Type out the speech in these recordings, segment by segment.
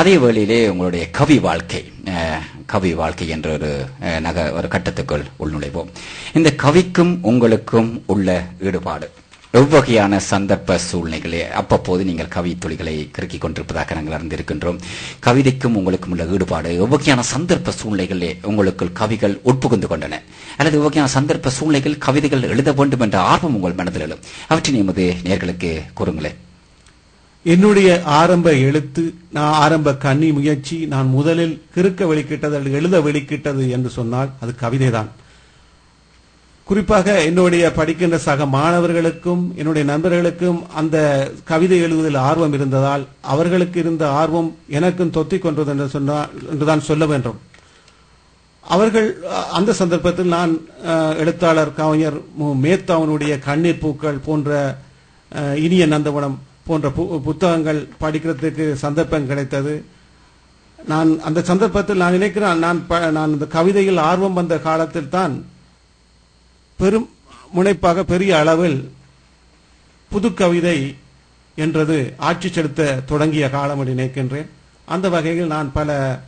அதே வேளையிலே உங்களுடைய கவி வாழ்க்கை கவி வாழ்க்கை என்ற ஒரு நக ஒரு கட்டத்துக்குள் உள்நுழைவோம். இந்த கவிக்கும் உங்களுக்கும் உள்ள ஈடுபாடு எவ்வகையான சந்தர்ப்ப சூழ்நிலைகளே அப்பப்போது நீங்கள் கவி துளிகளை கிறுக்கிக் கொண்டிருப்பதாக நாங்கள் அறிந்திருக்கின்றோம். கவிதைக்கும் உங்களுக்கும் உள்ள ஈடுபாடு எவ்வகையான சந்தர்ப்ப சூழ்நிலைகளே உங்களுக்குள் கவிகள் உட்புகுந்து கொண்டன அல்லது எவ்வகையான சந்தர்ப்ப சூழ்நிலைகள் கவிதைகள் எழுத வேண்டும் என்ற ஆர்வம் உங்கள் மனதில் எழும். அவற்றின் எமது நேர்களுக்கு கூறுங்களேன். என்னுடைய ஆரம்ப எழுத்து நான் ஆரம்ப கன்னி முயற்சி நான் முதலில் கிறுக்க வெளிக்கிட்டது அல்லது எழுத வெளிக்கிட்டது என்று சொன்னால் அது கவிதைதான். குறிப்பாக என்னுடைய படிக்கின்ற சக மாணவர்களுக்கும் என்னுடைய நண்பர்களுக்கும் அந்த கவிதை எழுதுவதில் ஆர்வம் இருந்ததால் அவர்களுக்கு இருந்த ஆர்வம் எனக்கும் தொத்திக் கொண்டது என்று சொன்னால் என்றுதான் சொல்ல வேண்டும். அவர்கள் அந்த சந்தர்ப்பத்தில் நான் எழுத்தாளர் கவிஞர் மேத்தாவனுடைய கண்ணீர் பூக்கள் போன்ற இனிய நந்தவனம் போன்ற பு- புத்தகங்கள் படிக்கிறதுக்கு சந்தர்ப்பம் கிடைத்தது. நான் அந்த சந்தர்ப்பத்தில் நான் நினைக்கிறேன் நான் ப- நான் இந்த கவிதையில் ஆர்வம் வந்த காலத்தில் தான் பெரும் முனைப்பாக பெரிய அளவில் புது கவிதை என்றது ஆட்சி செலுத்த தொடங்கிய காலம் என்று நினைக்கின்றேன். அந்த வகையில் நான் பல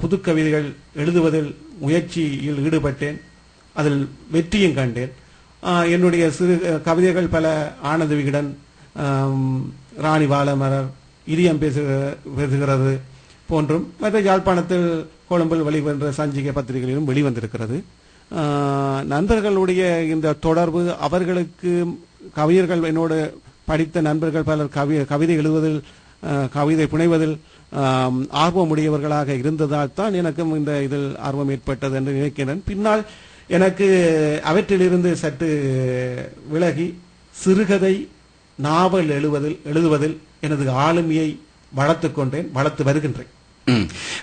புது கவிதைகள் எழுதுவதில் முயற்சியில் ஈடுபட்டேன். அதில் வெற்றியும் கண்டேன். என்னுடைய சிறு கவிதைகள் பல ஆனந்த விகடன் ராணி வாழமரர் இதயம் பேசு பேசுகிறது போன்றும் மற்ற யாழ்ப்பாணத்தில் கொழும்பில் வெளிவந்த சஞ்சிகை பத்திரிகைகளிலும் வெளிவந்திருக்கிறது. நண்பர்களுடைய இந்த தொடர்பு அவர்களுக்கு கவிஞர்கள் என்னோடு படித்த நண்பர்கள் பலர் கவி கவிதை எழுதுவதில் கவிதை புனைவதில் ஆர்வம் ஆர்வமுடையவர்களாக இருந்ததால் தான் எனக்கும் இந்த இதில் ஆர்வம் ஏற்பட்டது என்று நினைக்கிறேன். பின்னால் எனக்கு அவற்றிலிருந்து சற்று விலகி சிறுகதை நாவல் எழுவதில் எழுதுவதில் எனது ஆளுமையை வளர்த்துக் கொண்டேன் வளர்த்து வருகின்றேன்.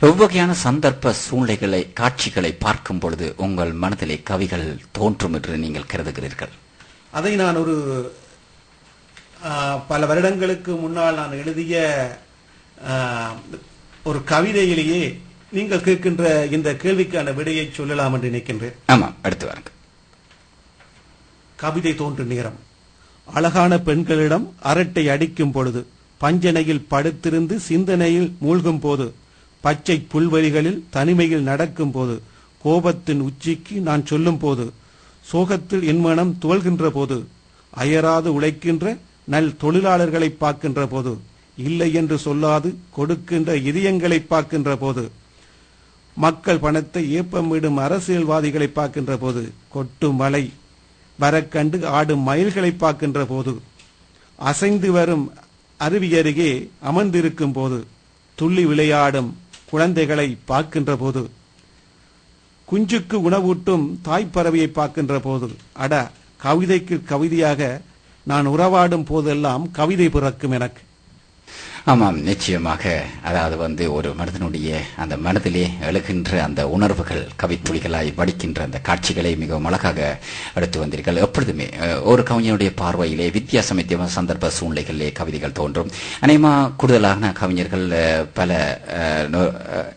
எவ்வகையான சந்தர்ப்ப சூழ்நிலைகளை காட்சிகளை பார்க்கும் பொழுது உங்கள் மனதிலே கவிகள் தோன்றும் என்று நீங்கள் கருதுகிறீர்கள். அதை நான் ஒரு பல வருடங்களுக்கு முன்னால் நான் எழுதிய ஒரு கவிதையிலேயே நீங்கள் கேட்கின்ற இந்த கேள்விக்கான விடையை சொல்லலாம் என்று நினைக்கின்றேன். ஆமாம் அடுத்து வாருங்க கவிதை தோன்றும் நேரம். அழகான பெண்களிடம் அரட்டை அடிக்கும் பொழுது பஞ்சனையில் படுத்திருந்து சிந்தனையில் மூழ்கும் போது பச்சை புல்வெளிகளில் தனிமையில் நடக்கும் போது கோபத்தின் உச்சிக்கு நான் சொல்லும் போது சோகத்தில் என் மனம் துவல்கின்ற போது அயராது உழைக்கின்ற நல் தொழிலாளர்களை பார்க்கின்ற போது இல்லை என்று சொல்லாது கொடுக்கின்ற இதயங்களை பார்க்கின்ற போது மக்கள் பணத்தை ஏப்பமிடும் அரசியல்வாதிகளை பார்க்கின்ற போது கொட்டும் மலை வரக்கண்டு ஆடும் மயில்களை பார்க்கின்ற போது அசைந்து வரும் அருவி அருகே அமர்ந்திருக்கும் போது துள்ளி விளையாடும் குழந்தைகளை பார்க்கின்ற போது குஞ்சுக்கு உணவூட்டும் தாய்ப்பறவையை பார்க்கின்ற போது அட கவிதைக்கு கவிதையாக நான் உறவாடும் போதெல்லாம் கவிதை பிறக்கும் எனக்கு. ஆமாம் நிச்சயமாக. அதாவது வந்து ஒரு மனிதனுடைய அந்த மனதிலே எழுகின்ற அந்த உணர்வுகள் கவித்துளிகளாய் வடிக்கின்ற அந்த காட்சிகளை மிகவும் அழகாக எடுத்து வந்தீர்கள். எப்பொழுதுமே ஒரு கவிஞனுடைய பார்வையிலே வித்தியாசம் வித்தியாச சந்தர்ப்ப சூழ்நிலைகளிலே கவிதைகள் தோன்றும். அநேகமா கூடுதலான கவிஞர்கள் பல நோ-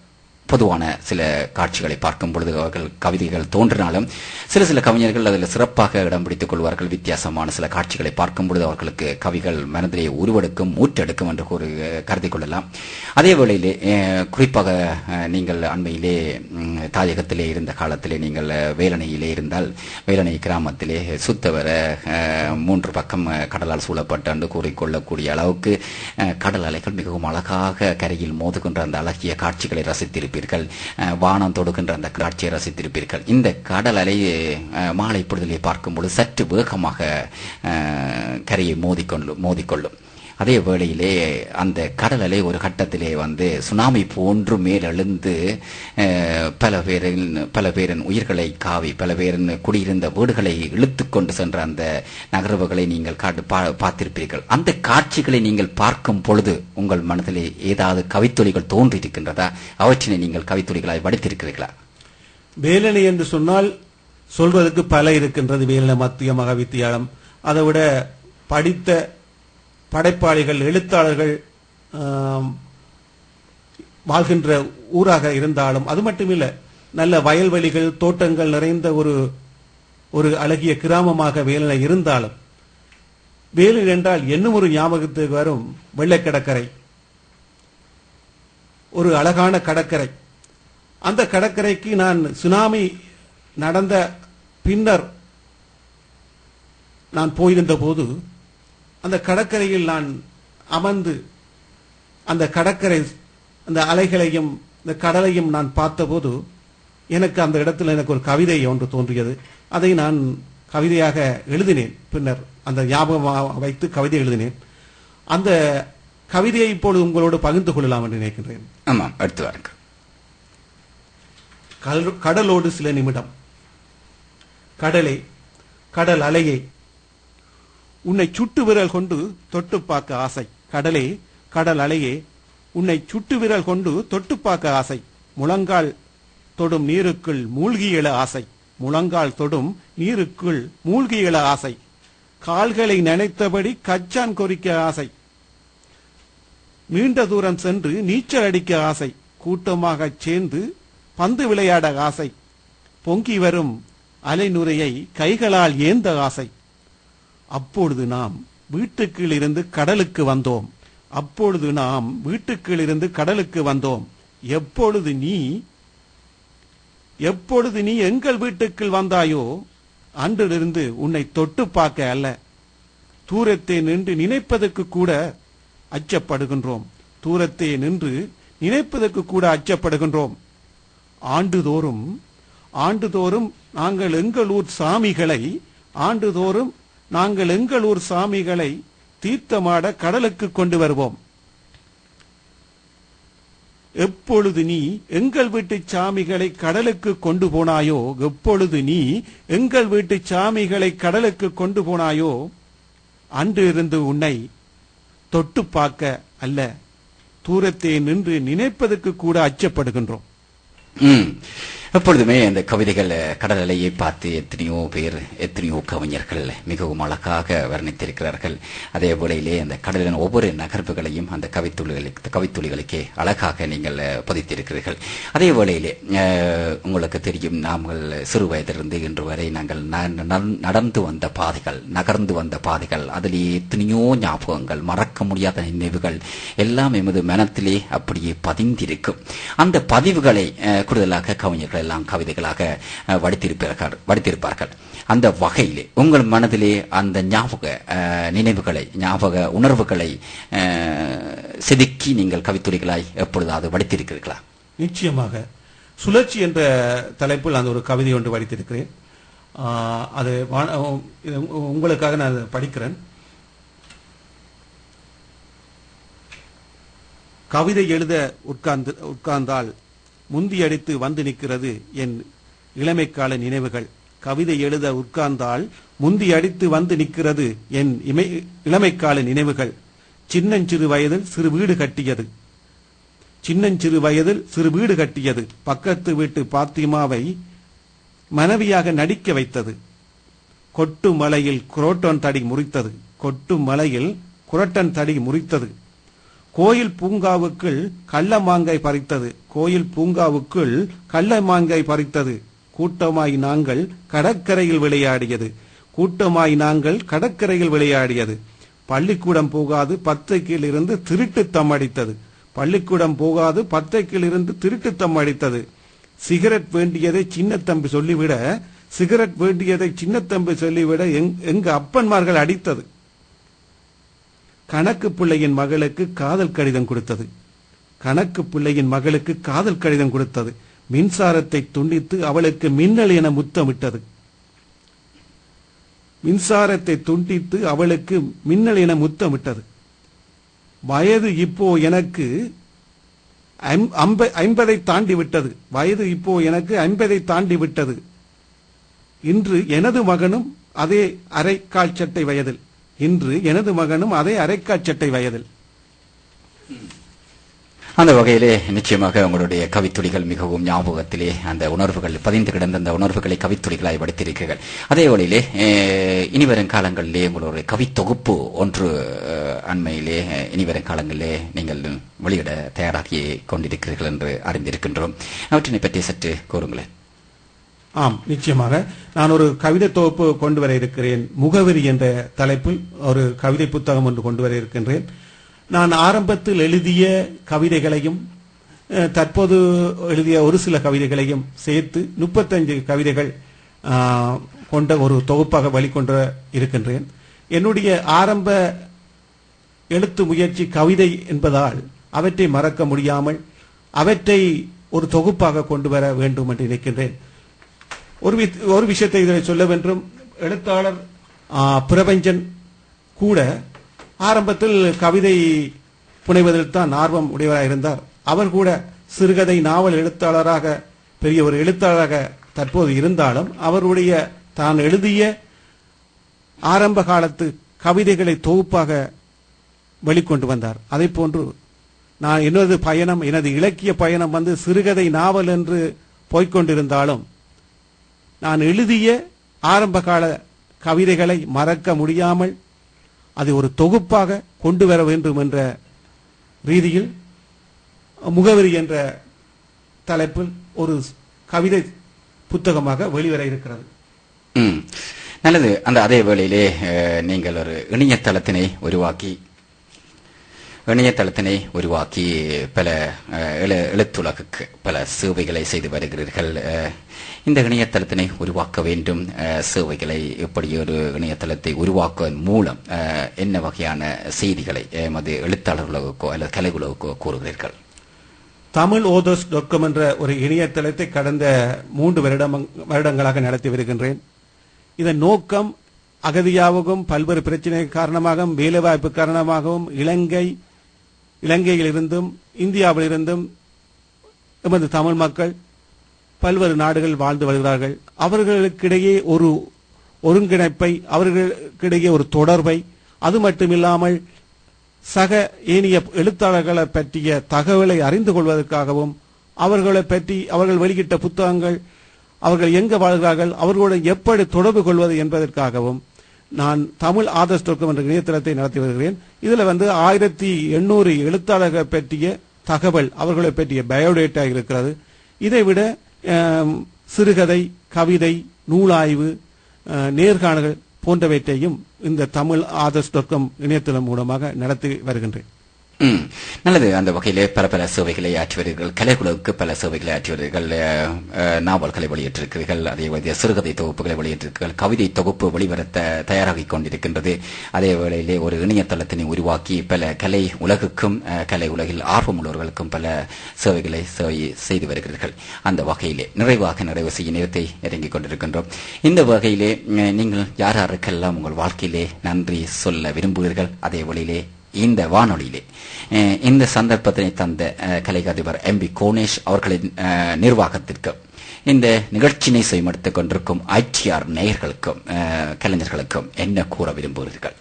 பொதுவான சில காட்சிகளை பார்க்கும் பொழுது அவர்கள் கவிதைகள் தோன்றினாலும் சில சில கவிஞர்கள் அதில் சிறப்பாக இடம் பிடித்துக் கொள்வார்கள். வித்தியாசமான சில காட்சிகளை பார்க்கும் பொழுது அவர்களுக்கு கவிகள் மனதிலே உருவெடுக்கும் மூற்றெடுக்கும் என்று கூறி கருதி கொள்ளலாம். அதே வேளையிலே குறிப்பாக நீங்கள் அண்மையிலே தாயகத்திலே இருந்த காலத்திலே நீங்கள் வேலனையிலே இருந்தால் வேலணை கிராமத்திலே சுத்தவர மூன்று பக்கம் கடலால் சூழப்பட்டு என்று கூறிக்கொள்ளக்கூடிய அளவுக்கு கடல் அலைகள் மிகவும் அழகாக கரையில் மோதுகின்ற அந்த அழகிய காட்சிகளை ரசித்திருப்பீர்கள். அஹ், வானம் தொடுகின்ற அந்த காட்சியை ரசித்திருப்பீர்கள். இந்த கடல் அலை அஹ், மாலை பொழுதிலே பார்க்கும் பொழுது சற்று வேகமாக அஹ், கரையை மோதிக்கொள்ளும் மோதிக்கொள்ளும். அதே வேளையிலே அந்த கடல் அலை ஒரு கட்டத்திலே வந்து சுனாமி போன்று மேலெழுந்து பல பேரின் பல பேரின் உயிர்களை காவி பல பேரின் குடியிருந்த வீடுகளை இழுத்து கொண்டு சென்ற அந்த நகர்வுகளை நீங்கள் காட்டு பா- பார்த்திருப்பீர்கள். அந்த காட்சிகளை நீங்கள் பார்க்கும் பொழுது உங்கள் மனதிலே ஏதாவது கவித்துளிகள் தோன்றியிருக்கின்றதா? அவற்றினை நீங்கள் கவித்துளிகளாய் வடித்திருக்கிறீர்களா? வேலனை என்று சொன்னால் சொல்வதற்கு பல இருக்கின்றது. வேலனை மத்திய மகாவித்தியாலம் அதை விட படித்த படைப்பாளிகள் எழுத்தாளர்கள் வாழ்கின்ற ஊராக இருந்தாலும் அது மட்டுமில்ல நல்ல வயல்வெளிகள் தோட்டங்கள் நிறைந்த ஒரு ஒரு அழகிய கிராமமாக வேலனை இருந்தாலும் வேலு என்றால் இன்னும் ஒரு ஞாபகத்துக்கு வரும்? வெள்ளைக்கடற்கரை ஒரு அழகான கடற்கரை. அந்த கடற்கரைக்கு நான் சுனாமி நடந்த பின்னர் நான் போயிருந்த போது அந்த கடற்கரையில் நான் அமர்ந்து அந்த கடற்கரை அந்த அலைகளையும் இந்த கடலையும் நான் பார்த்தபோது எனக்கு அந்த இடத்துல எனக்கு ஒரு கவிதை ஒன்று தோன்றியது. அதை நான் கவிதையாக எழுதினேன். பின்னர் அந்த ஞாபகம் வைத்து கவிதை எழுதினேன். அந்த கவிதையை இப்பொழுது உங்களோடு பகிர்ந்து கொள்ளலாம் என்று நினைக்கின்றேன். ஆமாம் எடுத்து வாருங்கள். கடல்- கடலோடு சில நிமிடம். கடலே கடல் அலையே உன்னை சுட்டு விரல் கொண்டு தொட்டு பார்க்க ஆசை. கடலே கடல் அலையே உன்னை சுட்டு விரல் கொண்டு தொட்டு பார்க்க ஆசை. முழங்கால் தொடும் நீருக்குள் மூழ்கி எழ ஆசை. முழங்கால் தொடும் நீருக்குள் மூழ்கி எழ ஆசை. கால்களை நினைத்தபடி கச்சான் கொறிக்க ஆசை. நீண்ட தூரம் சென்று நீச்சல் அடிக்க ஆசை. கூட்டமாகச் சேர்ந்து பந்து விளையாட ஆசை. பொங்கி வரும் அலைநுரையை கைகளால் ஏந்த ஆசை. அப்பொழுது நாம் வீட்டுக்கிலிருந்து இருந்து கடலுக்கு வந்தோம். அப்பொழுது நாம் வீட்டுக்கிலிருந்து கடலுக்கு வந்தோம். எப்பொழுது நீ எப்பொழுது நீ எங்கள் வீட்டுக்குள் வந்தாயோ அன்றிலிருந்து உன்னை தொட்டு பார்க்க அல்ல. தூரத்தை நின்று நினைப்பதற்கு கூட அச்சப்படுகின்றோம். தூரத்தை நின்று நினைப்பதற்கு கூட அச்சப்படுகின்றோம். ஆண்டுதோறும் ஆண்டுதோறும் நாங்கள் எங்கள் ஊர் சாமிகளை ஆண்டுதோறும் நாங்கள் எங்கள் ஊர் சாமிகளை தீர்த்தமாட கடலுக்கு கொண்டு வருவோம். எப்பொழுது நீ எங்கள் வீட்டு சாமிகளை கடலுக்கு கொண்டு போனாயோ எப்பொழுது நீ எங்கள் வீட்டு சாமிகளை கடலுக்கு கொண்டு போனாயோ அன்று இருந்து உன்னை தொட்டு பார்க்க அல்ல தூரத்தை நின்று நினைப்பதற்கு கூட அச்சப்படுகின்றோம். எப்பொழுதுமே அந்த கவிதைகள் கடல் அலையை பார்த்து எத்தனையோ பேர் எத்தனையோ கவிஞர்கள் மிகவும் அழகாக வர்ணித்திருக்கிறார்கள். அதே போலையிலே அந்த கடலின் ஒவ்வொரு நகர்வுகளையும் அந்த கவித்துளிகளுக்கு கவித்துளிகளுக்கே அழகாக நீங்கள் பதித்திருக்கிறீர்கள். அதே வேளையிலே உங்களுக்கு தெரியும் நாங்கள் சிறு வயதிலிருந்து இன்று வரை நாங்கள் ந- ந- நடந்து வந்த பாதைகள் நகர்ந்து வந்த பாதைகள் அதிலே எத்தனையோ ஞாபகங்கள் மறக்க முடியாத நினைவுகள் எல்லாம் எமது மனத்திலே அப்படியே பதிந்திருக்கும். அந்த பதிவுகளை கூடுதலாக கவிஞர்கள் எல்லாம் கவிதைகளாக வடித்திருப்பார்கள் வடித்திருப்பார்கள். அந்த வகையிலே உங்கள் மனதிலே அந்த ஞாபக நினைவுகளை ஞாபக உணர்வுகளை செதுக்கி நீங்கள் கவித்துறைகளாய் எப்பொழுதாவது வடித்திருக்கிறீர்களா? நிச்சயமாக. சுழற்சி என்ற தலைப்பில் அந்த ஒரு கவிதை ஒன்று வடித்திருக்கிறேன். அது உங்களுக்காக நான் படிக்கிறேன். கவிதை எழுத உட்கார்ந்து உட்கார்ந்தால் முந்தியடித்து வந்து நிற்கிறது என் இளமைக்கால நினைவுகள். கவிதை எழுத உட்கார்ந்தால் முந்தி அடித்து வந்து நிற்கிறது என் இமை இளமைக்கால நினைவுகள். சின்னஞ்சிறு வயதில் சிறு வீடு கட்டியது. சின்னஞ்சிறு வயதில் சிறு வீடு கட்டியது. பக்கத்து வீட்டு பாத்திமாவை மனைவியாக நடிக்க வைத்தது. கொட்டு மலையில் குரோட்டன் தடி முறித்தது. கொட்டு மலையில் குரட்டன் தடி முறித்தது. கோயில் பூங்காவுக்குள் கள்ள மாங்காய் பறித்தது. கோயில் பூங்காவுக்குள் கள்ள மாங்காய் பறித்தது. கூட்டமாய் நாங்கள் கடற்கரையில் விளையாடியது. கூட்டமாய் நாங்கள் கடற்கரையில் விளையாடியது. பள்ளிக்கூடம் போகாது பத்தைக்கில் இருந்து திருட்டு தம் அடித்தது. பள்ளிக்கூடம் போகாது பத்தைக்கில் இருந்து திருட்டு தம் அடித்தது. சிகரெட் வேண்டியதை சின்னத்தம்பி சொல்லிவிட சிகரெட் வேண்டியதை சின்னத்தம்பி சொல்லிவிட எங்- எங்க அப்பன்மார்கள் அடித்தது. கணக்கு பிள்ளையின் மகளுக்கு காதல் கடிதம் கொடுத்தது. கணக்கு பிள்ளையின் மகளுக்கு காதல் கடிதம் கொடுத்தது. மின்சாரத்தை துண்டித்து அவளுக்கு மின்னல் என முத்தமிட்டது. மின்சாரத்தை துண்டித்து அவளுக்கு மின்னல் என முத்தமிட்டது. வயது இப்போ எனக்கு ஐம்ப- ஐம்பதை தாண்டி விட்டது. வயது இப்போ எனக்கு ஐம்பதை தாண்டி விட்டது. இன்று எனது மகனும் அதே அரை கால் சட்டை வயதில். இன்று எனது மகனும் அதே அரைக்காச்சட்டை வயதில். அந்த வகையிலே நிச்சயமாக உங்களுடைய கவித்துளிகள் மிகவும் ஞாபகத்திலே அந்த உணர்வுகள் பதிந்து கிடந்த அந்த உணர்வுகளை கவித்துளிகளாய் வடித்திருக்கிறீர்கள். அதே வழியிலே இனிவரும் காலங்களிலே உங்களுடைய கவித்தொகுப்பு ஒன்று அண்மையிலே இனிவரும் காலங்களிலே நீங்கள் வெளியிட தயாராகி கொண்டிருக்கிறீர்கள் என்று அறிந்திருக்கின்றோம். அவற்றினை பற்றி சற்று கூறுங்களேன். ஆம் நிச்சயமாக. நான் ஒரு கவிதை தொகுப்பு கொண்டு வர இருக்கிறேன். முகவரி என்ற தலைப்பில் ஒரு கவிதை புத்தகம் ஒன்று கொண்டு வர இருக்கின்றேன். நான் ஆரம்பத்தில் எழுதிய கவிதைகளையும் தற்போது எழுதிய ஒரு சில கவிதைகளையும் சேர்த்து முப்பத்தஞ்சு கவிதைகள் கொண்ட ஒரு தொகுப்பாக வெளிக்கொண்டு இருக்கின்றேன். என்னுடைய ஆரம்ப எழுத்து முயற்சி கவிதை என்பதால் அவற்றை மறக்க முடியாமல் அவற்றை ஒரு தொகுப்பாக கொண்டு வர வேண்டும் என்று நினைக்கின்றேன். ஒரு ஒரு விஷயத்தை இதில் சொல்ல வேண்டும் எழுத்தாளர் பிரபஞ்சன் கூட ஆரம்பத்தில் கவிதை புனைவதில் தான் ஆர்வம் உடையவராக இருந்தார். அவர் கூட சிறுகதை நாவல் எழுத்தாளராக பெரிய ஒரு எழுத்தாளராக தற்போது இருந்தாலும் அவருடைய தான் எழுதிய ஆரம்ப காலத்து கவிதைகளை தொகுப்பாக வெளிக்கொண்டு வந்தார். அதை போன்று நான் எனது பயணம் எனது இலக்கிய பயணம் வந்து சிறுகதை நாவல் என்று போய்க்கொண்டிருந்தாலும் நான் எழுதிய ஆரம்ப கால கவிதைகளை மறக்க முடியாமல் அதை ஒரு தொகுப்பாக கொண்டு வர வேண்டும் என்ற ரீதியில் முகவரி என்ற தலைப்பில் ஒரு கவிதை புத்தகமாக வெளிவர இருக்கிறது. நல்லது. அந்த அதே வேளையிலே நீங்கள் ஒரு இணையதளத்தினை உருவாக்கி இணையதளத்தினை உருவாக்கி பல எழு- எழுத்துலகுக்கு பல சேவைகளை செய்து வருகிறீர்கள். இந்த இணையதளத்தினை உருவாக்க வேண்டும். சேவைகளை இப்படி ஒரு இணையதளத்தை உருவாக்குவதன் மூலம் என்ன வகையான செய்திகளை எமது எழுத்தாளர்களுக்கோ அல்லது கலை உலகுக்கோ கூறுகிறீர்கள்? தமிழ் ஓதோஸ் டொக்கம் என்ற ஒரு இணையதளத்தை கடந்த மூன்று வருடம் வருடங்களாக நடத்தி வருகின்றேன். இதன் நோக்கம் அகதியாகவும் பல்வேறு பிரச்சனை காரணமாகவும் வேலைவாய்ப்பு காரணமாகவும் இலங்கை இலங்கையிலிருந்தும் இந்தியாவிலிருந்தும் எமது தமிழ் மக்கள் பல்வேறு நாடுகள் வாழ்ந்து வருகிறார்கள். அவர்களுக்கிடையே ஒரு ஒருங்கிணைப்பை அவர்களுக்கிடையே ஒரு தொடர்பை அது மட்டுமில்லாமல் சக ஏனைய எழுத்தாளர்களை பற்றிய தகவலை அறிந்து கொள்வதற்காகவும் அவர்களை பற்றி அவர்கள் வெளியிட்ட புத்தகங்கள் அவர்கள் எங்கு வாழ்கிறார்கள் அவர்களுடன் எப்படி தொடர்பு கொள்வது என்பதற்காகவும் நான் தமிழ் ஆதர்ஸ் தொக்கம் என்ற இணையதளத்தை நடத்தி வருகிறேன். இதுல வந்து ஆயிரத்தி எண்ணூறு எழுத்தாளர்கள் பற்றிய தகவல் அவர்களை பற்றிய பயோடேட்டா இருக்கிறது. இதை விட சிறுகதை கவிதை நூலாய்வு நேர்காணல்கள் போன்றவற்றையும் இந்த தமிழ் ஆதர்ஸ் டாட் இணையதளம் மூலமாக நடத்தி வருகின்றேன். நல்லது. அந்த வகையிலே பல பல சேவைகளை ஆற்றி வருகிறீர்கள் கலைக்குழுவுக்கு பல சேவைகளை ஆற்றி வருகிறீர்கள் நாவல்களை வெளியிட்டிருக்கிறீர்கள். அதே மாதிரி சிறுகதை தொகுப்புகளை வெளியிட்டிருக்கிறீர்கள். கவிதை தொகுப்பு வெளிவர தயாராகி கொண்டிருக்கின்றது. அதே வேளையிலே ஒரு இணையதளத்தினை உருவாக்கி பல கலை உலகுக்கும் கலை உலகில் ஆர்வமுள்ளவர்களுக்கும் பல சேவைகளை செய்து வருகிறீர்கள். அந்த வகையிலே நிறைவாக நிறைவு செய்ய நேரத்தை நெருங்கிக் கொண்டிருக்கின்றோம். இந்த வகையிலே நீங்கள் யார் யாருக்கெல்லாம் உங்கள் வாழ்க்கையிலே நன்றி சொல்ல விரும்புகிறீர்கள்? அதே வழியிலே இந்த வானொலியிலே. இந்த சந்தர்ப்பத்தினை தந்த கலை அதிபர் எம் பி கோனேஷ் அவர்களின் நிர்வாகத்திற்கு இந்த நிகழ்ச்சியினை செய்மடுத்துக் கொண்டிருக்கும் ஐடிஆர் நேயர்களுக்கும் கலைஞர்களுக்கும் என்ன கூற விரும்புகிறீர்கள்?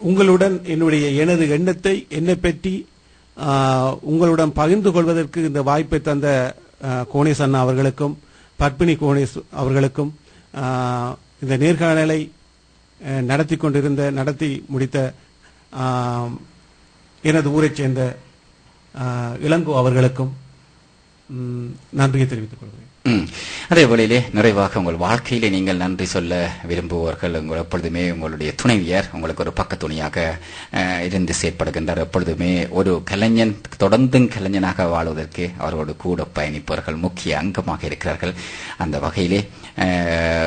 உங்களுடன் என்னுடைய எனது எண்ணத்தை என்னை பற்றி உங்களுடன் பகிர்ந்து கொள்வதற்கு இந்த வாய்ப்பை தந்த கோணேஷ் அண்ணா அவர்களுக்கும் பத்மினி கோணேஷ் அவர்களுக்கும் இந்த நேர்காணலை நடத்தி கொண்டிருந்த நடத்தி முடித்த எனது ஊரைச் சேர்ந்த இளங்கோ அவர்களுக்கும் நன்றியை தெரிவித்துக் கொள்கிறேன். அதே வேளையிலே நிறைவாக உங்கள் வாழ்க்கையிலே நீங்கள் நன்றி சொல்ல விரும்புவர்கள். உங்கள் எப்பொழுதுமே உங்களுடைய துணைவியர் உங்களுக்கு ஒரு பக்க துணையாக இருந்து செயற்படுகின்றார். எப்பொழுதுமே ஒரு கலைஞன் தொடர்ந்தும் கலைஞனாக வாழ்வதற்கு அவரோடு கூட பயணிப்பவர்கள் முக்கிய அங்கமாக இருக்கிறார்கள். அந்த வகையிலே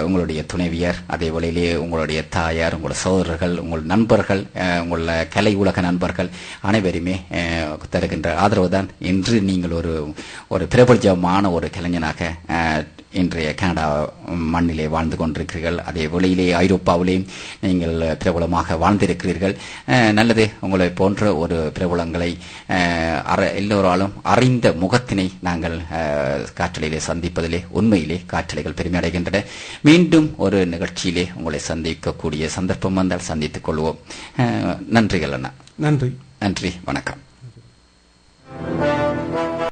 உங்களுடைய துணைவியர் அதே வேளையிலே உங்களுடைய தாயார் உங்களுடைய சோதரர்கள் உங்கள் நண்பர்கள் உங்கள கலை உலக நண்பர்கள் அனைவருமே தருகின்ற ஆதரவு தான் இன்று நீங்கள் ஒரு ஒரு பிரபஞ்சமான ஒரு கலைஞனாக இன்றைய கனடா மண்ணிலே வாழ்ந்து கொண்டிருக்கிறீர்கள். அதே வெளியிலே ஐரோப்பாவிலேயும் நீங்கள் பிரபலமாக வாழ்ந்திருக்கிறீர்கள். நல்லது. உங்களை போன்ற ஒரு பிரபலங்களை எல்லோராலும் அறிந்த முகத்தினை நாங்கள் காற்றலையிலே சந்திப்பதிலே உண்மையிலே காற்றலைகள் பெருமையடைகின்றன மீண்டும் ஒரு நிகழ்ச்சியிலே உங்களை சந்திக்கக்கூடிய சந்தர்ப்பம் வந்தால் சந்தித்துக் கொள்வோம். நன்றிகள் அண்ணா. நன்றி. நன்றி. வணக்கம்.